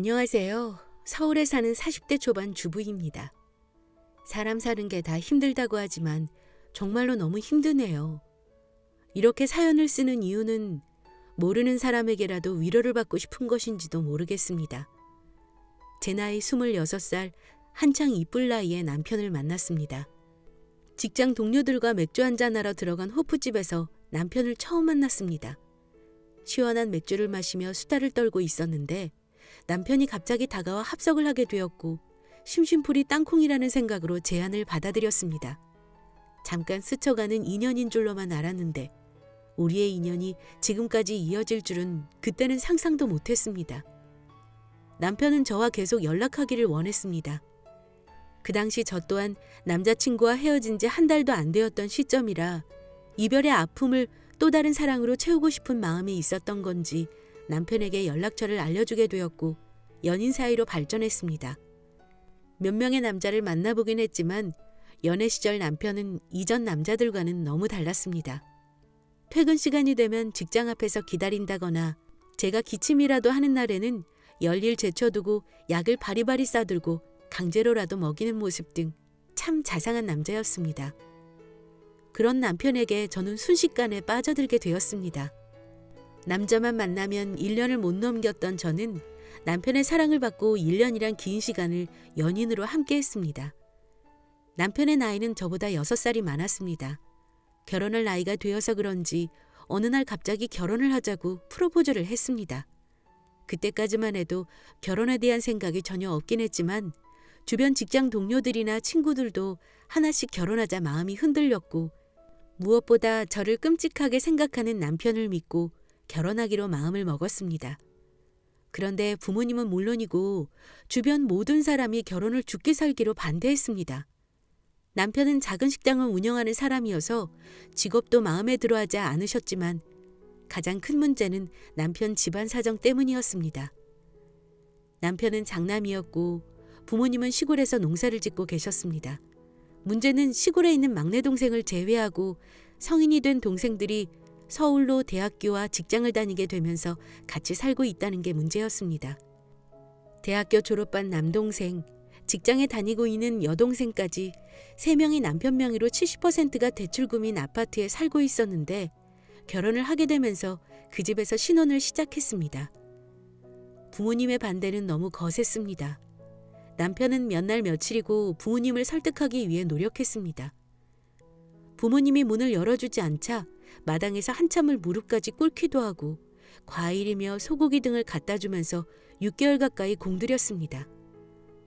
안녕하세요. 서울에 사는 40대 초반 주부입니다. 사람 사는 게 다 힘들다고 하지만 정말로 너무 힘드네요. 이렇게 사연을 쓰는 이유는 모르는 사람에게라도 위로를 받고 싶은 것인지도 모르겠습니다. 제 나이 26살 한창 이쁠 나이에 남편을 만났습니다. 직장 동료들과 맥주 한잔하러 들어간 호프집에서 남편을 처음 만났습니다. 시원한 맥주를 마시며 수다를 떨고 있었는데 남편이 갑자기 다가와 합석을 하게 되었고 심심풀이 땅콩이라는 생각으로 제안을 받아들였습니다. 잠깐 스쳐가는 인연인 줄로만 알았는데 우리의 인연이 지금까지 이어질 줄은 그때는 상상도 못했습니다. 남편은 저와 계속 연락하기를 원했습니다. 그 당시 저 또한 남자친구와 헤어진 지 한 달도 안 되었던 시점이라 이별의 아픔을 또 다른 사랑으로 채우고 싶은 마음이 있었던 건지 남편에게 연락처를 알려주게 되었고 연인 사이로 발전했습니다. 몇 명의 남자를 만나보긴 했지만 연애 시절 남편은 이전 남자들과는 너무 달랐습니다. 퇴근 시간이 되면 직장 앞에서 기다린다거나 제가 기침이라도 하는 날에는 열일 제쳐두고 약을 바리바리 싸들고 강제로라도 먹이는 모습 등 참 자상한 남자였습니다. 그런 남편에게 저는 순식간에 빠져들게 되었습니다. 남자만 만나면 1년을 못 넘겼던 저는 남편의 사랑을 받고 1년이란 긴 시간을 연인으로 함께 했습니다. 남편의 나이는 저보다 6살이 많았습니다. 결혼할 나이가 되어서 그런지 어느 날 갑자기 결혼을 하자고 프로포즈를 했습니다. 그때까지만 해도 결혼에 대한 생각이 전혀 없긴 했지만 주변 직장 동료들이나 친구들도 하나씩 결혼하자 마음이 흔들렸고 무엇보다 저를 끔찍하게 생각하는 남편을 믿고 결혼하기로 마음을 먹었습니다. 그런데 부모님은 물론이고 주변 모든 사람이 결혼을 죽기 살기로 반대했습니다. 남편은 작은 식당을 운영하는 사람이어서 직업도 마음에 들어하지 않으셨지만 가장 큰 문제는 남편 집안 사정 때문이었습니다. 남편은 장남이었고 부모님은 시골에서 농사를 짓고 계셨습니다. 문제는 시골에 있는 막내 동생을 제외하고 성인이 된 동생들이 서울로 대학교와 직장을 다니게 되면서 같이 살고 있다는 게 문제였습니다. 대학교 졸업한 남동생, 직장에 다니고 있는 여동생까지 세 명이 남편 명의로 70%가 대출금인 아파트에 살고 있었는데 결혼을 하게 되면서 그 집에서 신혼을 시작했습니다. 부모님의 반대는 너무 거셌습니다. 남편은 몇 날 며칠이고 부모님을 설득하기 위해 노력했습니다. 부모님이 문을 열어주지 않자 마당에서 한참을 무릎까지 꿇기도 하고 과일이며 소고기 등을 갖다 주면서 6개월 가까이 공들였습니다.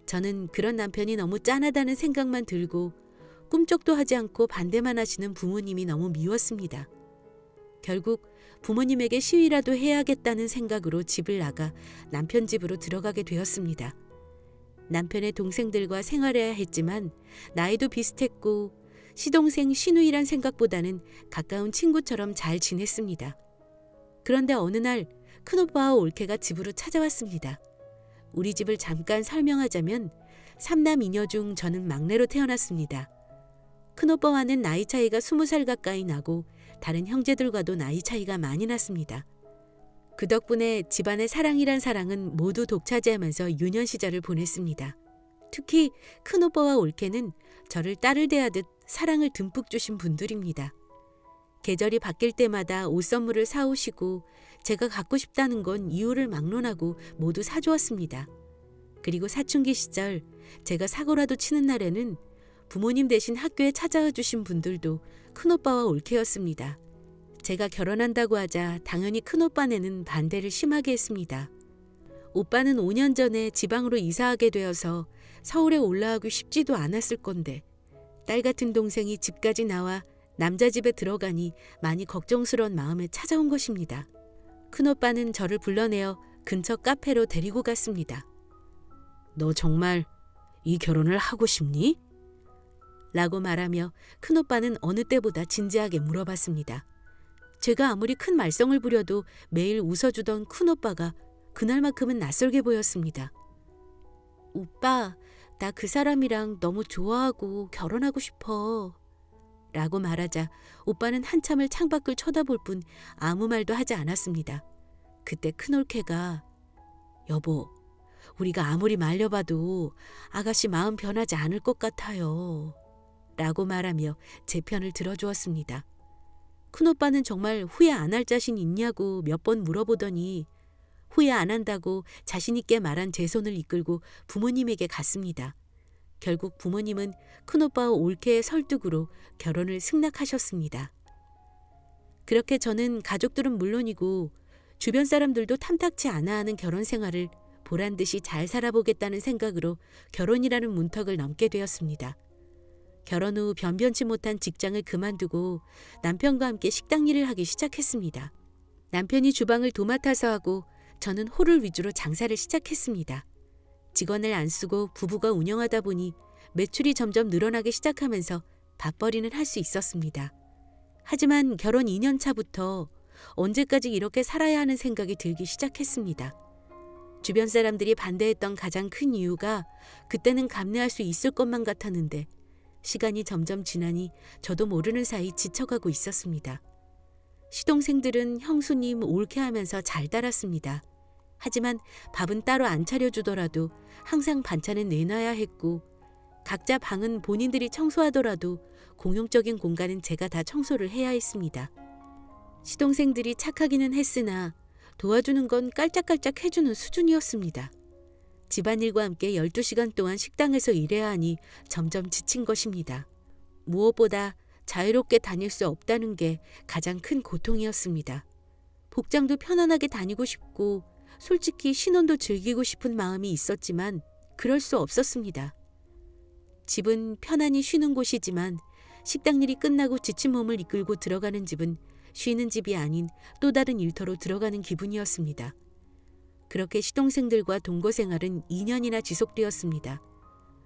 저는 그런 남편이 너무 짠하다는 생각만 들고 꿈쩍도 하지 않고 반대만 하시는 부모님이 너무 미웠습니다. 결국 부모님에게 시위라도 해야겠다는 생각으로 집을 나가 남편 집으로 들어가게 되었습니다. 남편의 동생들과 생활해야 했지만 나이도 비슷했고 시동생 신우이란 생각보다는 가까운 친구처럼 잘 지냈습니다. 그런데 어느 날 큰오빠와 올케가 집으로 찾아왔습니다. 우리 집을 잠깐 설명하자면 삼남 이녀 중 저는 막내로 태어났습니다. 큰오빠와는 나이 차이가 스무 살 가까이 나고 다른 형제들과도 나이 차이가 많이 났습니다. 그 덕분에 집안의 사랑이란 사랑은 모두 독차지하면서 유년 시절을 보냈습니다. 특히 큰오빠와 올케는 저를 딸을 대하듯 사랑을 듬뿍 주신 분들입니다. 계절이 바뀔 때마다 옷 선물을 사오시고 제가 갖고 싶다는 건 이유를 막론하고 모두 사주었습니다. 그리고 사춘기 시절 제가 사고라도 치는 날에는 부모님 대신 학교에 찾아와 주신 분들도 큰오빠와 올케였습니다. 제가 결혼한다고 하자 당연히 큰오빠네는 반대를 심하게 했습니다. 오빠는 5년 전에 지방으로 이사하게 되어서 서울에 올라가기 쉽지도 않았을 건데 딸 같은 동생이 집까지 나와 남자 집에 들어가니 많이 걱정스러운 마음에 찾아온 것입니다. 큰오빠는 저를 불러내어 근처 카페로 데리고 갔습니다. 너 정말 이 결혼을 하고 싶니? 라고 말하며 큰오빠는 어느 때보다 진지하게 물어봤습니다. 제가 아무리 큰 말썽을 부려도 매일 웃어주던 큰오빠가 그날만큼은 낯설게 보였습니다. 오빠, 나 그 사람이랑 너무 좋아하고 결혼하고 싶어. 라고 말하자 오빠는 한참을 창밖을 쳐다볼 뿐 아무 말도 하지 않았습니다. 그때 큰올케가 여보, 우리가 아무리 말려봐도 아가씨 마음 변하지 않을 것 같아요. 라고 말하며 제 편을 들어주었습니다. 큰오빠는 정말 후회 안 할 자신 있냐고 몇 번 물어보더니 후회 안 한다고 자신 있게 말한 제 손을 이끌고 부모님에게 갔습니다. 결국 부모님은 큰오빠와 올케의 설득으로 결혼을 승낙하셨습니다. 그렇게 저는 가족들은 물론이고 주변 사람들도 탐탁치 않아 하는 결혼 생활을 보란 듯이 잘 살아보겠다는 생각으로 결혼이라는 문턱을 넘게 되었습니다. 결혼 후 변변치 못한 직장을 그만두고 남편과 함께 식당 일을 하기 시작했습니다. 남편이 주방을 도맡아서 하고 저는 홀을 위주로 장사를 시작했습니다. 직원을 안 쓰고 부부가 운영하다 보니 매출이 점점 늘어나기 시작하면서 밥벌이는 할 수 있었습니다. 하지만 결혼 2년 차부터 언제까지 이렇게 살아야 하는 생각이 들기 시작했습니다. 주변 사람들이 반대했던 가장 큰 이유가 그때는 감내할 수 있을 것만 같았는데 시간이 점점 지나니 저도 모르는 사이 지쳐가고 있었습니다. 시동생들은 형수님 옳게 하면서 잘 따랐습니다. 하지만 밥은 따로 안 차려주더라도 항상 반찬은 내놔야 했고 각자 방은 본인들이 청소하더라도 공용적인 공간은 제가 다 청소를 해야 했습니다. 시동생들이 착하기는 했으나 도와주는 건 깔짝깔짝 해주는 수준이었습니다. 집안일과 함께 12시간 동안 식당에서 일해야 하니 점점 지친 것입니다. 무엇보다 자유롭게 다닐 수 없다는 게 가장 큰 고통이었습니다. 복장도 편안하게 다니고 싶고 솔직히 신혼도 즐기고 싶은 마음이 있었지만 그럴 수 없었습니다. 집은 편안히 쉬는 곳이지만 식당 일이 끝나고 지친 몸을 이끌고 들어가는 집은 쉬는 집이 아닌 또 다른 일터로 들어가는 기분이었습니다. 그렇게 시동생들과 동거 생활은 2년이나 지속되었습니다.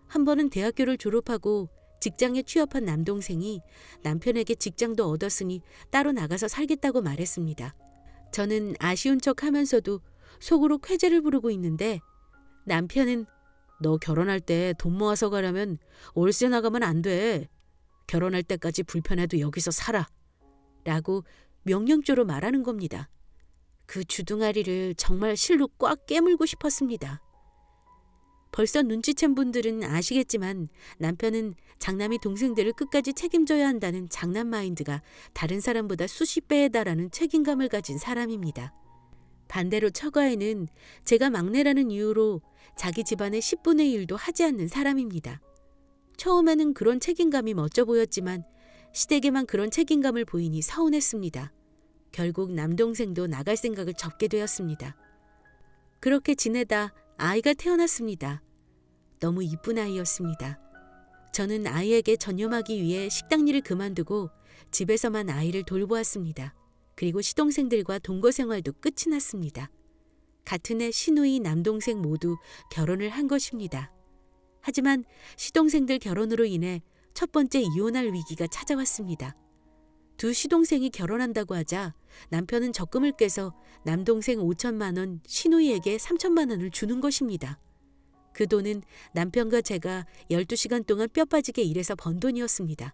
한 번은 대학교를 졸업하고 직장에 취업한 남동생이 남편에게 직장도 얻었으니 따로 나가서 살겠다고 말했습니다. 저는 아쉬운 척 하면서도 속으로 쾌재를 부르고 있는데 남편은 너 결혼할 때 돈 모아서 가려면 월세 나가면 안 돼. 결혼할 때까지 불편해도 여기서 살아. 라고 명령조로 말하는 겁니다. 그 주둥아리를 정말 실로 꽉 깨물고 싶었습니다. 벌써 눈치챈 분들은 아시겠지만 남편은 장남이 동생들을 끝까지 책임져야 한다는 장남 마인드가 다른 사람보다 수십 배에 달하는 책임감을 가진 사람입니다. 반대로 처가에는 제가 막내라는 이유로 자기 집안의 10분의 1도 하지 않는 사람입니다. 처음에는 그런 책임감이 멋져 보였지만 시댁에만 그런 책임감을 보이니 서운했습니다. 결국 남동생도 나갈 생각을 접게 되었습니다. 그렇게 지내다 아이가 태어났습니다. 너무 이쁜 아이였습니다. 저는 아이에게 전념하기 위해 식당 일을 그만두고 집에서만 아이를 돌보았습니다. 그리고 시동생들과 동거 생활도 끝이 났습니다. 같은 해 시누이 남동생 모두 결혼을 한 것입니다. 하지만 시동생들 결혼으로 인해 첫 번째 이혼할 위기가 찾아왔습니다. 두 시동생이 결혼한다고 하자 남편은 적금을 깨서 남동생 5천만 원, 시누이에게 3천만 원을 주는 것입니다. 그 돈은 남편과 제가 12시간 동안 뼈 빠지게 일해서 번 돈이었습니다.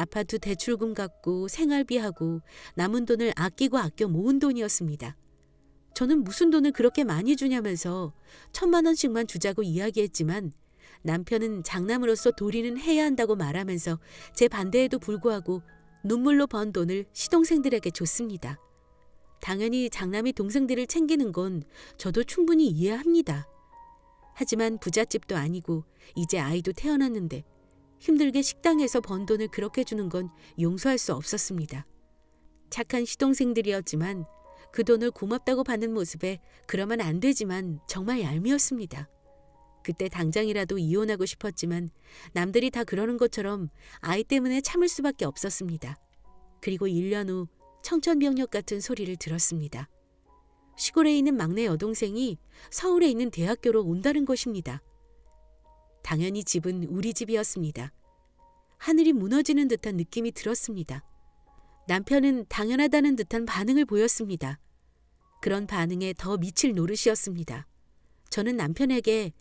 아파트 대출금 갚고 생활비하고 남은 돈을 아끼고 아껴 모은 돈이었습니다. 저는 무슨 돈을 그렇게 많이 주냐면서 천만 원씩만 주자고 이야기했지만 남편은 장남으로서 도리는 해야 한다고 말하면서 제 반대에도 불구하고 눈물로 번 돈을 시동생들에게 줬습니다. 당연히 장남이 동생들을 챙기는 건 저도 충분히 이해합니다. 하지만 부잣집도 아니고 이제 아이도 태어났는데 힘들게 식당에서 번 돈을 그렇게 주는 건 용서할 수 없었습니다. 착한 시동생들이었지만 그 돈을 고맙다고 받는 모습에 그러면 안 되지만 정말 얄미웠습니다. 그때 당장이라도 이혼하고 싶었지만 남들이 다 그러는 것처럼 아이 때문에 참을 수밖에 없었습니다. 그리고 1년 후 청천벽력 같은 소리를 들었습니다. 시골에 있는 막내 여동생이 서울에 있는 대학교로 온다는 것입니다. 당연히 집은 우리 집이었습니다. 하늘이 무너지는 듯한 느낌이 들었습니다. 남편은 당연하다는 듯한 반응을 보였습니다. 그런 반응에 더 미칠 노릇이었습니다. 저는 남편에게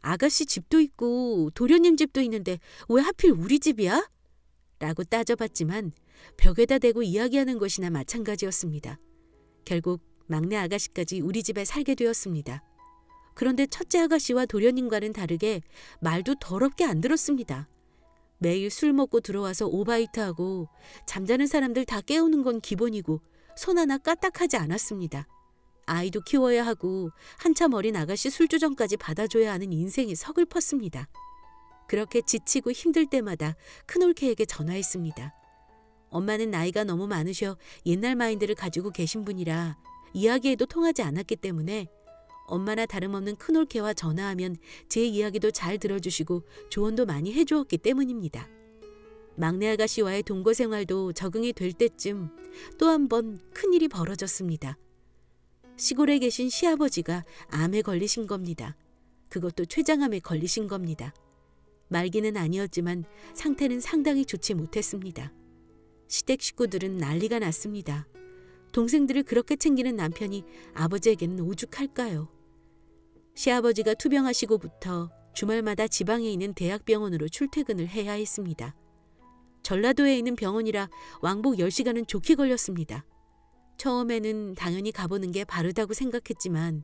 아가씨 집도 있고 도련님 집도 있는데 왜 하필 우리 집이야? 라고 따져봤지만 벽에다 대고 이야기하는 것이나 마찬가지였습니다. 결국 막내 아가씨까지 우리 집에 살게 되었습니다. 그런데 첫째 아가씨와 도련님과는 다르게 말도 더럽게 안 들었습니다. 매일 술 먹고 들어와서 오바이트하고 잠자는 사람들 다 깨우는 건 기본이고 손 하나 까딱하지 않았습니다. 아이도 키워야 하고 한참 어린 아가씨 술주정까지 받아줘야 하는 인생이 서글펐습니다. 그렇게 지치고 힘들 때마다 큰올케에게 전화했습니다. 엄마는 나이가 너무 많으셔 옛날 마인드를 가지고 계신 분이라 이야기해도 통하지 않았기 때문에 엄마나 다름없는 큰올케와 전화하면 제 이야기도 잘 들어주시고 조언도 많이 해주었기 때문입니다. 막내 아가씨와의 동거 생활도 적응이 될 때쯤 또 한 번 큰일이 벌어졌습니다. 시골에 계신 시아버지가 암에 걸리신 겁니다. 그것도 췌장암에 걸리신 겁니다. 말기는 아니었지만 상태는 상당히 좋지 못했습니다. 시댁 식구들은 난리가 났습니다. 동생들을 그렇게 챙기는 남편이 아버지에게는 오죽할까요? 시아버지가 투병하시고부터 주말마다 지방에 있는 대학병원으로 출퇴근을 해야 했습니다. 전라도에 있는 병원이라 왕복 10시간은 좋게 걸렸습니다. 처음에는 당연히 가보는 게 바르다고 생각했지만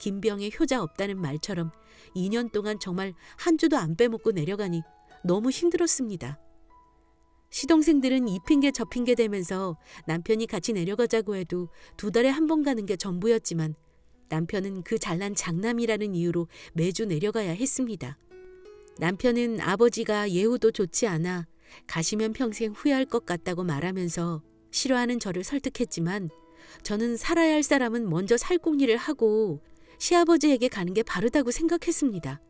김병에 효자 없다는 말처럼 2년 동안 정말 한 주도 안 빼먹고 내려가니 너무 힘들었습니다. 시동생들은 이 핑계 저 핑계 대면서 남편이 같이 내려가자고 해도 두 달에 한 번 가는 게 전부였지만 남편은 그 잘난 장남이라는 이유로 매주 내려가야 했습니다. 남편은 아버지가 예후도 좋지 않아 가시면 평생 후회할 것 같다고 말하면서 싫어하는 저를 설득했지만 저는 살아야 할 사람은 먼저 살궁리를 하고 시아버지에게 가는 게 바르다고 생각했습니다.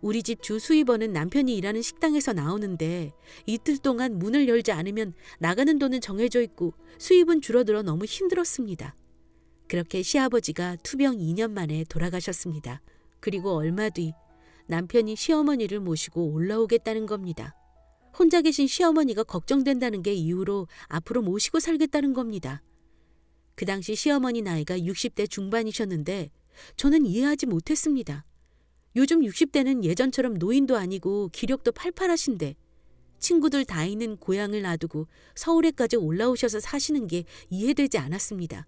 우리 집 주 수입원은 남편이 일하는 식당에서 나오는데 이틀 동안 문을 열지 않으면 나가는 돈은 정해져 있고 수입은 줄어들어 너무 힘들었습니다. 그렇게 시아버지가 투병 2년 만에 돌아가셨습니다. 그리고 얼마 뒤 남편이 시어머니를 모시고 올라오겠다는 겁니다. 혼자 계신 시어머니가 걱정된다는 게 이유로 앞으로 모시고 살겠다는 겁니다. 그 당시 시어머니 나이가 60대 중반이셨는데 저는 이해하지 못했습니다. 요즘 60대는 예전처럼 노인도 아니고 기력도 팔팔하신데 친구들 다 있는 고향을 놔두고 서울에까지 올라오셔서 사시는 게 이해되지 않았습니다.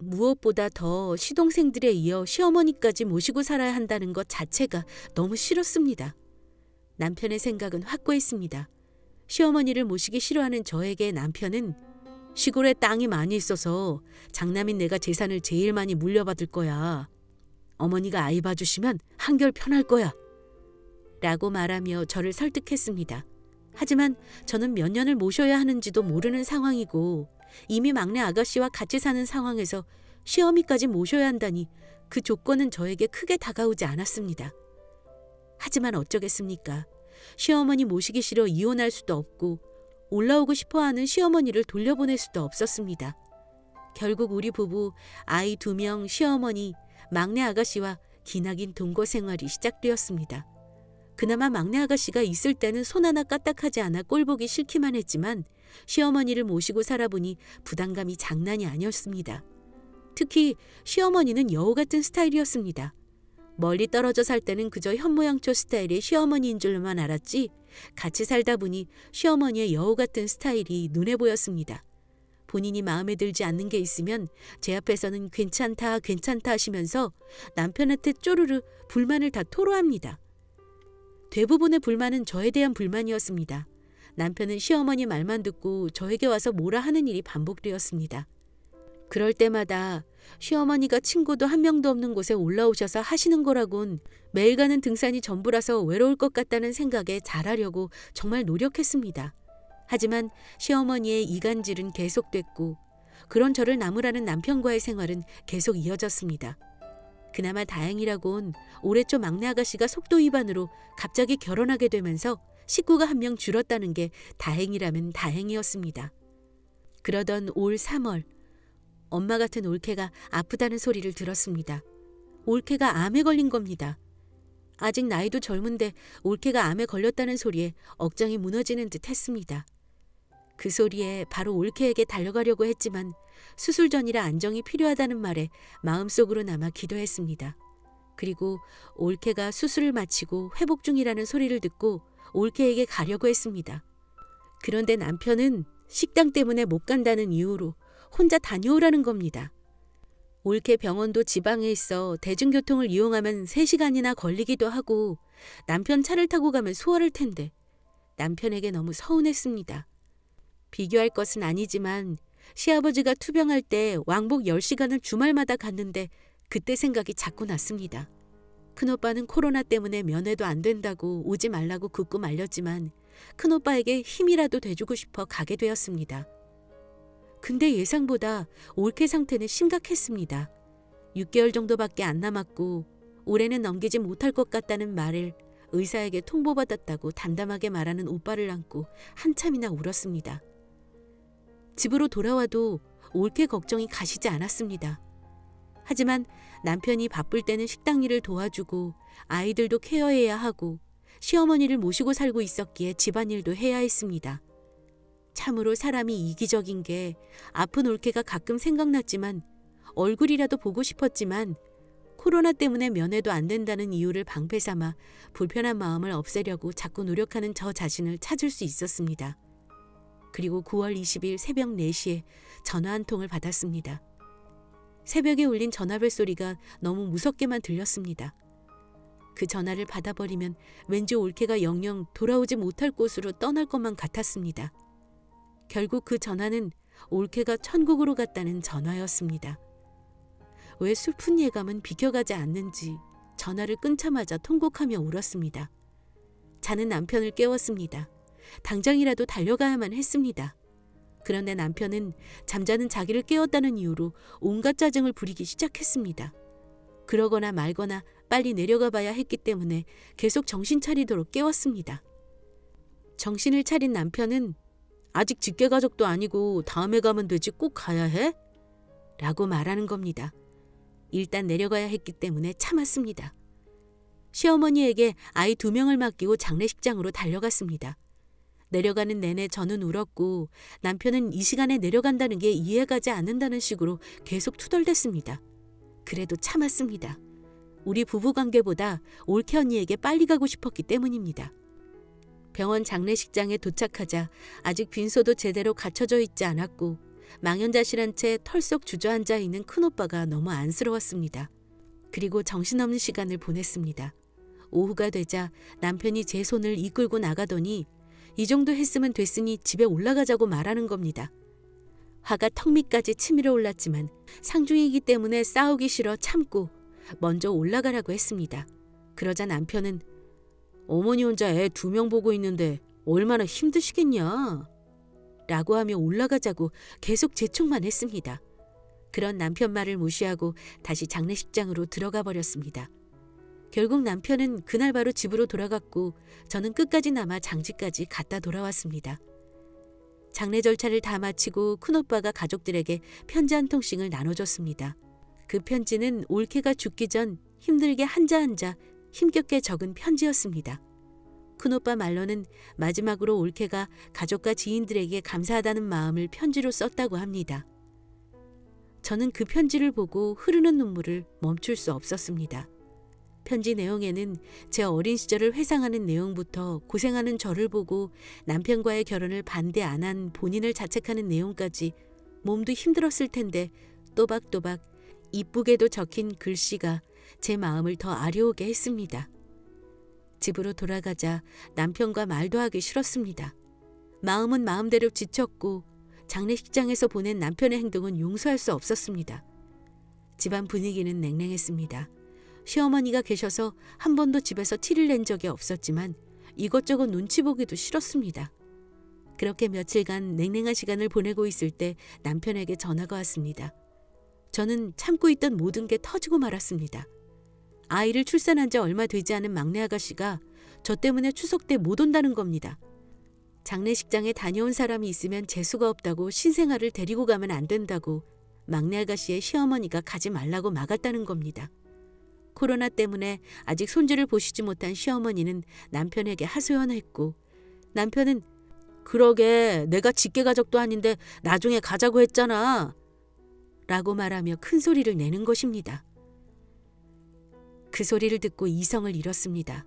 무엇보다 더 시동생들에 이어 시어머니까지 모시고 살아야 한다는 것 자체가 너무 싫었습니다. 남편의 생각은 확고했습니다. 시어머니를 모시기 싫어하는 저에게 남편은 시골에 땅이 많이 있어서 장남인 내가 재산을 제일 많이 물려받을 거야. 어머니가 아이 봐주시면 한결 편할 거야. 라고 말하며 저를 설득했습니다. 하지만 저는 몇 년을 모셔야 하는지도 모르는 상황이고 이미 막내 아가씨와 같이 사는 상황에서 시어미까지 모셔야 한다니 그 조건은 저에게 크게 다가오지 않았습니다. 하지만 어쩌겠습니까? 시어머니 모시기 싫어 이혼할 수도 없고 올라오고 싶어 하는 시어머니를 돌려보낼 수도 없었습니다. 결국 우리 부부 아이 두 명 시어머니 막내 아가씨와 기나긴 동거 생활이 시작되었습니다. 그나마 막내 아가씨가 있을 때는 손 하나 까딱하지 않아 꼴보기 싫기만 했지만 시어머니를 모시고 살아보니 부담감이 장난이 아니었습니다. 특히 시어머니는 여우 같은 스타일이었습니다. 멀리 떨어져 살 때는 그저 현모양처 스타일의 시어머니인 줄만 알았지 같이 살다 보니 시어머니의 여우 같은 스타일이 눈에 보였습니다. 본인이 마음에 들지 않는 게 있으면 제 앞에서는 괜찮다 괜찮다 하시면서 남편한테 쪼르르 불만을 다 토로합니다. 대부분의 불만은 저에 대한 불만이었습니다. 남편은 시어머니 말만 듣고 저에게 와서 뭐라 하는 일이 반복되었습니다. 그럴 때마다 시어머니가 친구도 한 명도 없는 곳에 올라오셔서 하시는 거라곤 매일 가는 등산이 전부라서 외로울 것 같다는 생각에 잘하려고 정말 노력했습니다. 하지만 시어머니의 이간질은 계속됐고 그런 저를 나무라는 남편과의 생활은 계속 이어졌습니다. 그나마 다행이라곤 올해 초 막내 아가씨가 속도 위반으로 갑자기 결혼하게 되면서 식구가 한 명 줄었다는 게 다행이라면 다행이었습니다. 그러던 올 3월 엄마 같은 올케가 아프다는 소리를 들었습니다. 올케가 암에 걸린 겁니다. 아직 나이도 젊은데 올케가 암에 걸렸다는 소리에 억장이 무너지는 듯 했습니다. 그 소리에 바로 올케에게 달려가려고 했지만 수술 전이라 안정이 필요하다는 말에 마음속으로 남아 기도했습니다. 그리고 올케가 수술을 마치고 회복 중이라는 소리를 듣고 올케에게 가려고 했습니다. 그런데 남편은 식당 때문에 못 간다는 이유로 혼자 다녀오라는 겁니다. 올케 병원도 지방에 있어 대중교통을 이용하면 3시간이나 걸리기도 하고 남편 차를 타고 가면 수월할 텐데 남편에게 너무 서운했습니다. 비교할 것은 아니지만 시아버지가 투병할 때 왕복 10시간을 주말마다 갔는데 그때 생각이 자꾸 났습니다. 큰오빠는 코로나 때문에 면회도 안 된다고 오지 말라고 굳고 말렸지만 큰오빠에게 힘이라도 돼주고 싶어 가게 되었습니다. 근데 예상보다 올케 상태는 심각했습니다. 6개월 정도밖에 안 남았고 올해는 넘기지 못할 것 같다는 말을 의사에게 통보받았다고 담담하게 말하는 오빠를 안고 한참이나 울었습니다. 집으로 돌아와도 올케 걱정이 가시지 않았습니다. 하지만 남편이 바쁠 때는 식당 일을 도와주고 아이들도 케어해야 하고 시어머니를 모시고 살고 있었기에 집안일도 해야 했습니다. 참으로 사람이 이기적인 게 아픈 올케가 가끔 생각났지만 얼굴이라도 보고 싶었지만 코로나 때문에 면회도 안 된다는 이유를 방패 삼아 불편한 마음을 없애려고 자꾸 노력하는 저 자신을 찾을 수 있었습니다. 그리고 9월 20일 새벽 4시에 전화 한 통을 받았습니다. 새벽에 울린 전화벨 소리가 너무 무섭게만 들렸습니다. 그 전화를 받아버리면 왠지 올케가 영영 돌아오지 못할 곳으로 떠날 것만 같았습니다. 결국 그 전화는 올케가 천국으로 갔다는 전화였습니다. 왜 슬픈 예감은 비켜가지 않는지 전화를 끊자마자 통곡하며 울었습니다. 자는 남편을 깨웠습니다. 당장이라도 달려가야만 했습니다. 그런데 남편은 잠자는 자기를 깨웠다는 이유로 온갖 짜증을 부리기 시작했습니다. 그러거나 말거나 빨리 내려가 봐야 했기 때문에 계속 정신 차리도록 깨웠습니다. 정신을 차린 남편은 아직 직계 가족도 아니고 다음에 가면 되지 꼭 가야 해? 라고 말하는 겁니다. 일단 내려가야 했기 때문에 참았습니다. 시어머니에게 아이 두 명을 맡기고 장례식장으로 달려갔습니다. 내려가는 내내 저는 울었고 남편은 이 시간에 내려간다는 게 이해가지 않는다는 식으로 계속 투덜댔습니다. 그래도 참았습니다. 우리 부부 관계보다 올케 언니에게 빨리 가고 싶었기 때문입니다. 병원 장례식장에 도착하자 아직 빈소도 제대로 갖춰져 있지 않았고 망연자실한 채 털썩 주저앉아 있는 큰오빠가 너무 안쓰러웠습니다. 그리고 정신없는 시간을 보냈습니다. 오후가 되자 남편이 제 손을 이끌고 나가더니 이 정도 했으면 됐으니 집에 올라가자고 말하는 겁니다. 화가 턱 밑까지 치밀어 올랐지만 상중이기 때문에 싸우기 싫어 참고 먼저 올라가라고 했습니다. 그러자 남편은 어머니 혼자 애 두 명 보고 있는데 얼마나 힘드시겠냐? 라고 하며 올라가자고 계속 재촉만 했습니다. 그런 남편 말을 무시하고 다시 장례식장으로 들어가 버렸습니다. 결국 남편은 그날 바로 집으로 돌아갔고 저는 끝까지 남아 장지까지 갔다 돌아왔습니다. 장례 절차를 다 마치고 큰오빠가 가족들에게 편지 한 통씩을 나눠줬습니다. 그 편지는 올케가 죽기 전 힘들게 한자 한자 힘겹게 적은 편지였습니다. 큰오빠 말로는 마지막으로 올케가 가족과 지인들에게 감사하다는 마음을 편지로 썼다고 합니다. 저는 그 편지를 보고 흐르는 눈물을 멈출 수 없었습니다. 편지 내용에는 제 어린 시절을 회상하는 내용부터 고생하는 저를 보고 남편과의 결혼을 반대 안 한 본인을 자책하는 내용까지 몸도 힘들었을 텐데 또박또박 이쁘게도 적힌 글씨가 제 마음을 더 아려오게 했습니다. 집으로 돌아가자 남편과 말도 하기 싫었습니다. 마음은 마음대로 지쳤고 장례식장에서 보낸 남편의 행동은 용서할 수 없었습니다. 집안 분위기는 냉랭했습니다. 시어머니가 계셔서 한 번도 집에서 티를 낸 적이 없었지만 이것저것 눈치 보기도 싫었습니다. 그렇게 며칠간 냉랭한 시간을 보내고 있을 때 남편에게 전화가 왔습니다. 저는 참고 있던 모든 게 터지고 말았습니다. 아이를 출산한 지 얼마 되지 않은 막내 아가씨가 저 때문에 추석 때 못 온다는 겁니다. 장례식장에 다녀온 사람이 있으면 재수가 없다고 신생아를 데리고 가면 안 된다고 막내 아가씨의 시어머니가 가지 말라고 막았다는 겁니다. 코로나 때문에 아직 손주를 보시지 못한 시어머니는 남편에게 하소연했고 남편은 그러게 내가 직계 가족도 아닌데 나중에 가자고 했잖아. 라고 말하며 큰 소리를 내는 것입니다. 그 소리를 듣고 이성을 잃었습니다.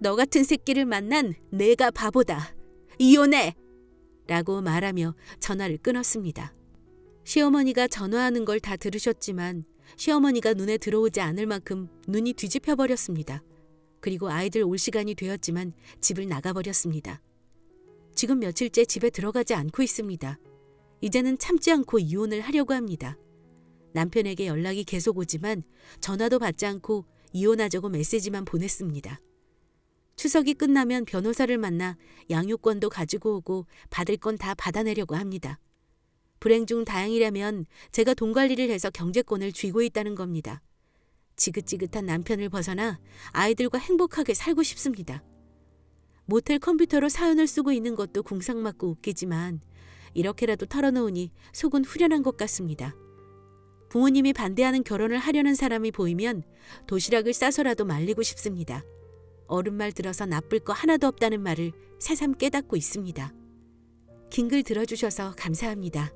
너 같은 새끼를 만난 내가 바보다. 이혼해! 라고 말하며 전화를 끊었습니다. 시어머니가 전화하는 걸 다 들으셨지만 시어머니가 눈에 들어오지 않을 만큼 눈이 뒤집혀 버렸습니다. 그리고 아이들 올 시간이 되었지만 집을 나가버렸습니다. 지금 며칠째 집에 들어가지 않고 있습니다. 이제는 참지 않고 이혼을 하려고 합니다. 남편에게 연락이 계속 오지만 전화도 받지 않고 이혼하자고 메시지만 보냈습니다. 추석이 끝나면 변호사를 만나 양육권도 가지고 오고 받을 건 다 받아내려고 합니다. 불행 중 다행이라면 제가 돈 관리를 해서 경제권을 쥐고 있다는 겁니다. 지긋지긋한 남편을 벗어나 아이들과 행복하게 살고 싶습니다. 모텔 컴퓨터로 사연을 쓰고 있는 것도 궁상맞고 웃기지만 이렇게라도 털어놓으니 속은 후련한 것 같습니다. 부모님이 반대하는 결혼을 하려는 사람이 보이면 도시락을 싸서라도 말리고 싶습니다. 어른 말 들어서 나쁠 거 하나도 없다는 말을 새삼 깨닫고 있습니다. 긴 글 들어주셔서 감사합니다.